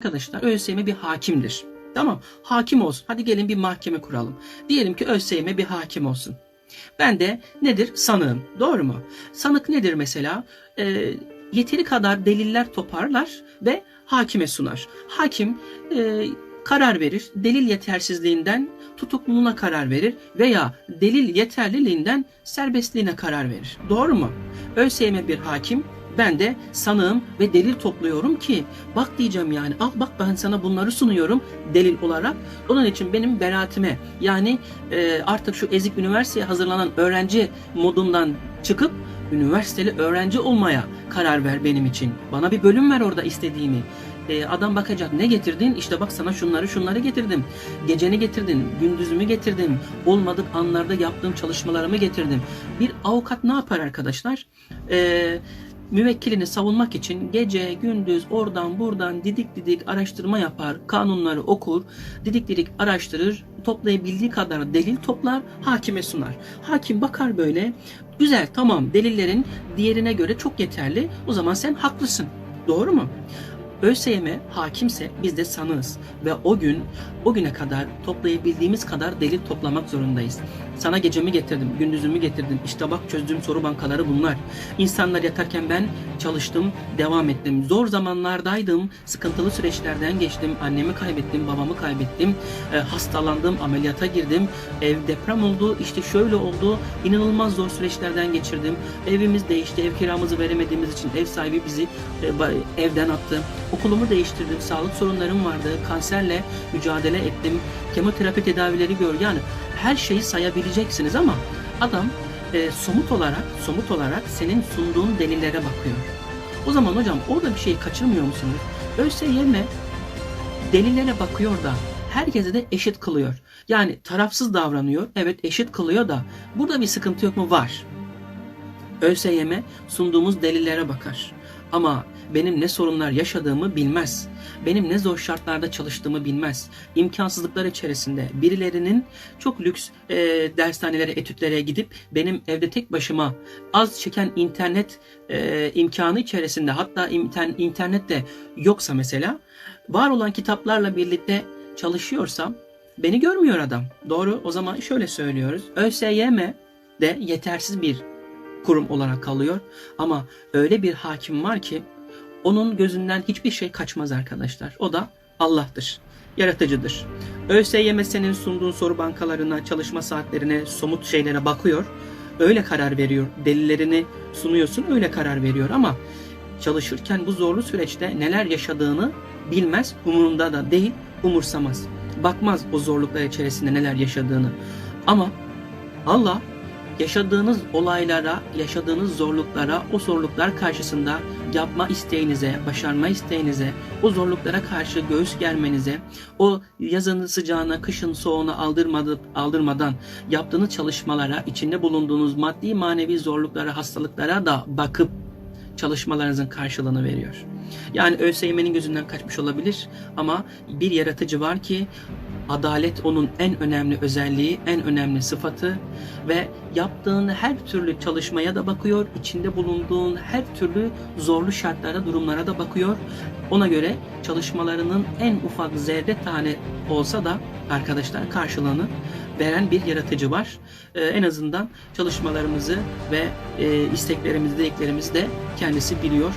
Arkadaşlar ÖSYM bir hakimdir. Tamam hakim olsun. Hadi gelin bir mahkeme kuralım. Diyelim ki ÖSYM bir hakim olsun. Ben de nedir? Sanığım. Doğru mu? Sanık nedir mesela? Ee, yeteri kadar deliller toparlar ve hakime sunar. Hakim e, karar verir. Delil yetersizliğinden tutukluluğuna karar verir veya delil yeterliliğinden serbestliğine karar verir. Doğru mu? ÖSYM bir hakim, ben de sanığım ve delil topluyorum ki bak diyeceğim yani al bak ben sana bunları sunuyorum delil olarak. Onun için benim beraatime yani e, artık şu ezik üniversiteye hazırlanan öğrenci modundan çıkıp üniversiteli öğrenci olmaya karar ver benim için. Bana bir bölüm ver orada istediğimi. E, adam bakacak ne getirdin? İşte bak sana şunları şunları getirdim. Geceni getirdin, gündüzümü getirdim. Olmadık anlarda yaptığım çalışmalarımı getirdim. Bir avukat ne yapar arkadaşlar? Eee müvekkilini savunmak için gece gündüz oradan buradan didik didik araştırma yapar, kanunları okur, didik didik araştırır, toplayabildiği kadar delil toplar, hakime sunar. Hakim bakar böyle, güzel tamam delillerin diğerine göre çok yeterli, o zaman sen haklısın. Doğru mu? ÖSYM hakimse biz de sanığız ve o gün o güne kadar toplayabildiğimiz kadar delil toplamak zorundayız. Sana gecemi getirdim, gündüzümü getirdim. İşte bak çözdüğüm soru bankaları bunlar. İnsanlar yatarken ben çalıştım, devam ettim. Zor zamanlardaydım, sıkıntılı süreçlerden geçtim. Annemi kaybettim, babamı kaybettim. E, hastalandım, ameliyata girdim. Ev deprem oldu, işte şöyle oldu. İnanılmaz zor süreçlerden geçirdim. Evimiz değişti, ev kiramızı veremediğimiz için ev sahibi bizi e, evden attı. Okulumu değiştirdim, sağlık sorunlarım vardı. Kanserle mücadele ettim. Kemoterapi tedavileri gör. Yani her şeyi sayabileceksiniz ama adam e, somut olarak somut olarak senin sunduğun delillere bakıyor. O zaman hocam orada bir şeyi kaçırmıyor musunuz? ÖSYM delillere bakıyor da herkese de eşit kılıyor. Yani tarafsız davranıyor. Evet eşit kılıyor da burada bir sıkıntı yok mu? Var. ÖSYM sunduğumuz delillere bakar. Ama benim ne sorunlar yaşadığımı bilmez. Benim ne zor şartlarda çalıştığımı bilmez. İmkansızlıklar içerisinde birilerinin çok lüks e, dershanelere, etütlere gidip benim evde tek başıma az çeken internet e, imkanı içerisinde hatta internet, de yoksa mesela var olan kitaplarla birlikte çalışıyorsam beni görmüyor adam. Doğru o zaman şöyle söylüyoruz. ÖSYM de yetersiz bir kurum olarak kalıyor. Ama öyle bir hakim var ki onun gözünden hiçbir şey kaçmaz arkadaşlar. O da Allah'tır. Yaratıcıdır. ÖSYM senin sunduğun soru bankalarına, çalışma saatlerine, somut şeylere bakıyor. Öyle karar veriyor. Delillerini sunuyorsun, öyle karar veriyor ama çalışırken bu zorlu süreçte neler yaşadığını bilmez, umurunda da değil, umursamaz. Bakmaz o zorluklar içerisinde neler yaşadığını. Ama Allah yaşadığınız olaylara, yaşadığınız zorluklara, o zorluklar karşısında yapma isteğinize, başarma isteğinize, o zorluklara karşı göğüs germenize, o yazın sıcağına, kışın soğuğuna aldırmadı, aldırmadan yaptığınız çalışmalara, içinde bulunduğunuz maddi manevi zorluklara, hastalıklara da bakıp çalışmalarınızın karşılığını veriyor. Yani ÖSYM'nin gözünden kaçmış olabilir ama bir yaratıcı var ki adalet onun en önemli özelliği, en önemli sıfatı ve yaptığın her türlü çalışmaya da bakıyor, içinde bulunduğun her türlü zorlu şartlara, durumlara da bakıyor. Ona göre çalışmalarının en ufak zerre tane olsa da arkadaşlar karşılığını veren bir yaratıcı var. Ee, en azından çalışmalarımızı ve e, isteklerimizi, dileklerimizi de kendisi biliyor.